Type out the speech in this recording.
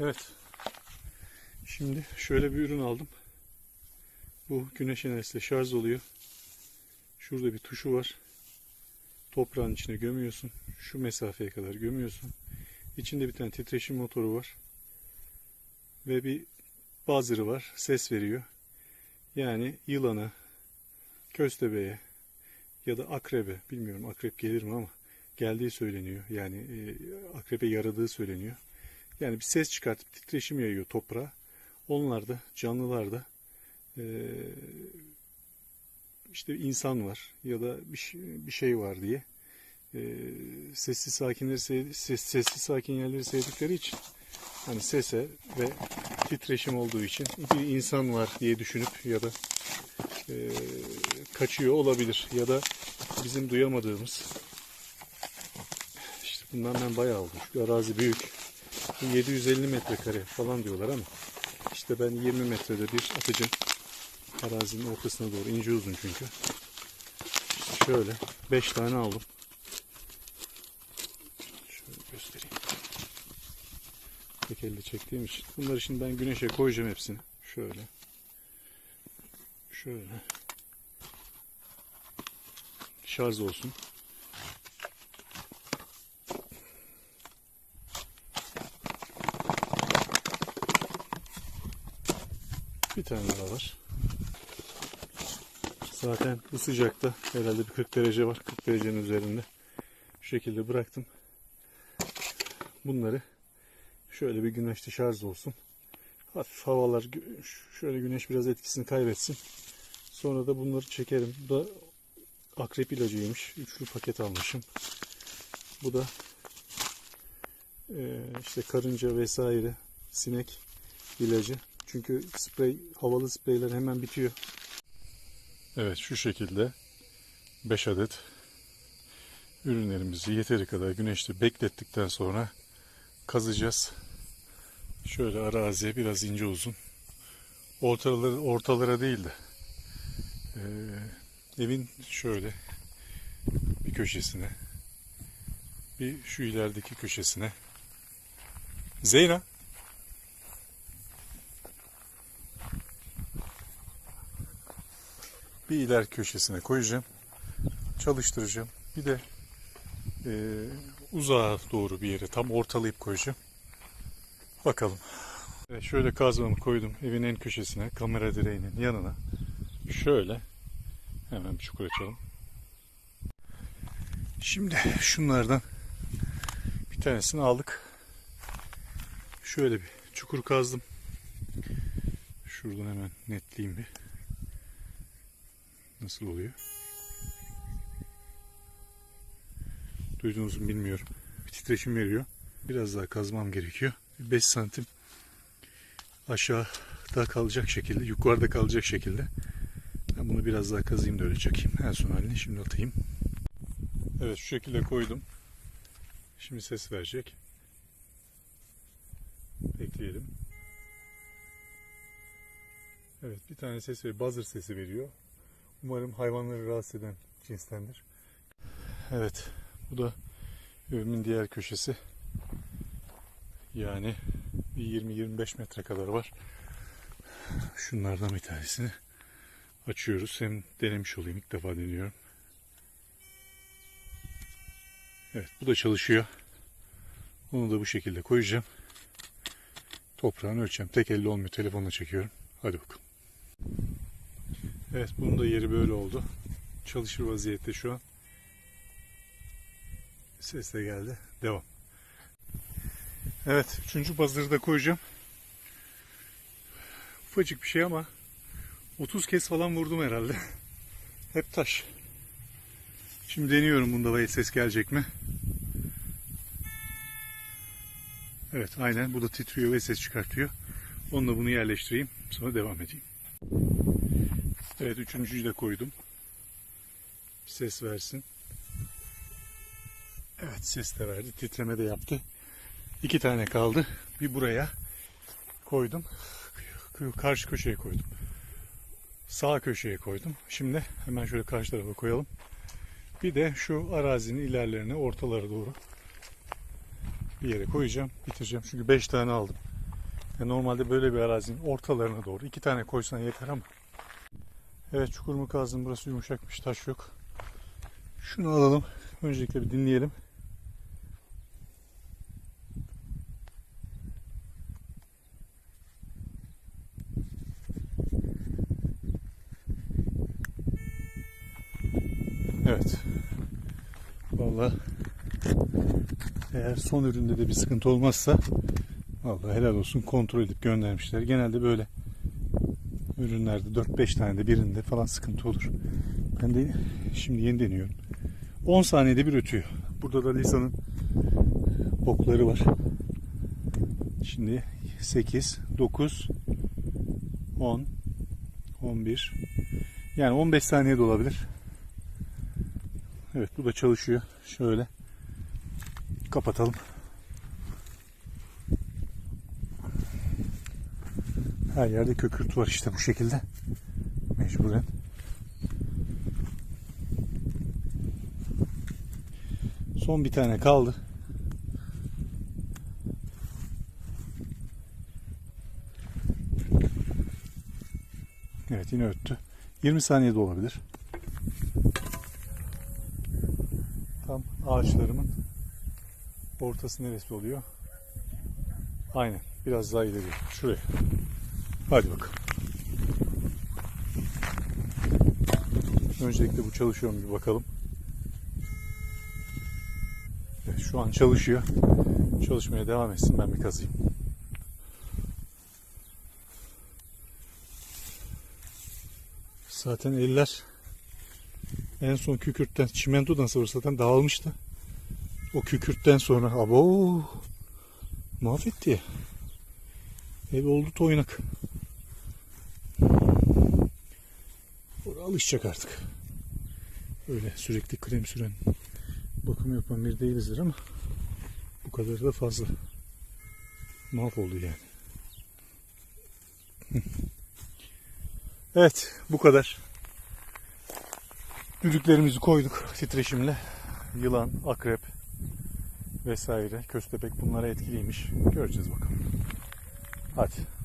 Evet. Şimdi şöyle bir ürün aldım. Bu güneş enerjisiyle şarj oluyor. Şurada bir tuşu var. Toprağın içine gömüyorsun. Şu mesafeye kadar gömüyorsun. İçinde bir tane titreşim motoru var. Ve bir buzzer'ı var. Ses veriyor. Yani yılana, köstebeğe ya da akrebe, bilmiyorum akrep gelir mi ama geldiği söyleniyor. Yani e, akrebe yaradığı söyleniyor. Yani bir ses çıkartıp titreşim yayıyor toprağa. Onlar da canlılar da e, işte insan var ya da bir, bir şey var diye e, sessiz sakinleri sev- ses, sessiz sakin yerleri sevdikleri için hani sese ve titreşim olduğu için bir insan var diye düşünüp ya da e, kaçıyor olabilir ya da bizim duyamadığımız işte bundan ben bayağı aldım. Şu arazi büyük. Bu 750 metrekare falan diyorlar ama işte ben 20 metrede bir atacağım. Arazinin ortasına doğru ince uzun çünkü. Şöyle 5 tane aldım. Şöyle göstereyim. Tek elle çektiğim için. Bunları şimdi ben güneşe koyacağım hepsini. Şöyle. Şöyle. Şarj olsun. Tane daha var. Zaten bu sıcakta herhalde bir 40 derece var. 40 derecenin üzerinde. Şu şekilde bıraktım. Bunları şöyle bir güneşte şarj olsun. Hafif havalar şöyle güneş biraz etkisini kaybetsin. Sonra da bunları çekerim. Bu da akrep ilacıymış. Üçlü paket almışım. Bu da işte karınca vesaire sinek ilacı. Çünkü sprey, havalı spreyler hemen bitiyor. Evet şu şekilde 5 adet ürünlerimizi yeteri kadar güneşte beklettikten sonra kazacağız. Şöyle araziye biraz ince uzun. Ortalara, ortalara değil de eee, evin şöyle bir köşesine bir şu ilerideki köşesine Zeyna bir iler köşesine koyacağım. Çalıştıracağım. Bir de e, uzağa doğru bir yere tam ortalayıp koyacağım. Bakalım. Evet, şöyle kazmamı koydum evin en köşesine, kamera direğinin yanına. Şöyle hemen bir çukur açalım. Şimdi şunlardan bir tanesini aldık. Şöyle bir çukur kazdım. Şuradan hemen netleyeyim bir. Nasıl oluyor? Duydunuz mu bilmiyorum. Bir titreşim veriyor. Biraz daha kazmam gerekiyor. 5 santim aşağıda kalacak şekilde, yukarıda kalacak şekilde. Ben bunu biraz daha kazayım da öyle çakayım. En son halini şimdi atayım. Evet şu şekilde koydum. Şimdi ses verecek. Bekleyelim. Evet bir tane ses veriyor. Buzzer sesi veriyor. Umarım hayvanları rahatsız eden cinstendir. Evet, bu da evimin diğer köşesi. Yani bir 20-25 metre kadar var. Şunlardan bir tanesini açıyoruz. Hem denemiş olayım. ilk defa deniyorum. Evet, bu da çalışıyor. Onu da bu şekilde koyacağım. Toprağını ölçeceğim. Tek elle olmuyor. Telefonla çekiyorum. Hadi bakalım. Evet bunun da yeri böyle oldu. Çalışır vaziyette şu an. Ses de geldi. Devam. Evet üçüncü buzzer'ı da koyacağım. Ufacık bir şey ama 30 kez falan vurdum herhalde. Hep taş. Şimdi deniyorum bunda ses gelecek mi? Evet aynen bu da titriyor ve ses çıkartıyor. Onunla bunu yerleştireyim. Sonra devam edeyim. Evet üçüncüyü de koydum. Ses versin. Evet ses de verdi. Titreme de yaptı. İki tane kaldı. Bir buraya koydum. Karşı köşeye koydum. Sağ köşeye koydum. Şimdi hemen şöyle karşı tarafa koyalım. Bir de şu arazinin ilerlerine ortalara doğru bir yere koyacağım. Bitireceğim. Çünkü 5 tane aldım. Normalde böyle bir arazinin ortalarına doğru iki tane koysan yeter ama. Evet çukurumu kazdım. Burası yumuşakmış. Taş yok. Şunu alalım. Öncelikle bir dinleyelim. Evet. Vallahi eğer son üründe de bir sıkıntı olmazsa vallahi helal olsun kontrol edip göndermişler. Genelde böyle ürünlerde 4-5 tane de birinde falan sıkıntı olur. Ben de şimdi yeni deniyorum. 10 saniyede bir ötüyor. Burada da Lisa'nın okları var. Şimdi 8, 9, 10, 11. Yani 15 saniye de olabilir. Evet bu da çalışıyor. Şöyle kapatalım. Her yerde kökürtü var işte bu şekilde. Mecburen. Son bir tane kaldı. Evet yine öttü. 20 saniyede olabilir. Tam ağaçlarımın ortası neresi oluyor? Aynen. Biraz daha ileri. Şuraya. Hadi bakalım. Öncelikle bu çalışıyor mu bir bakalım. Evet, şu an çalışıyor. Çalışmaya devam etsin. Ben bir kazıyım. Zaten eller en son kükürtten, çimentodan sonra zaten dağılmıştı. O kükürtten sonra abo mahvetti. Ev oldu toynak. Alışacak artık. Öyle sürekli krem süren, bakım yapan bir değilizdir ama bu kadar da fazla. Mahvoldu yani. Evet, bu kadar. Düdüklerimizi koyduk titreşimle. Yılan, akrep vesaire, köstebek bunlara etkiliymiş. Göreceğiz bakalım. Hadi.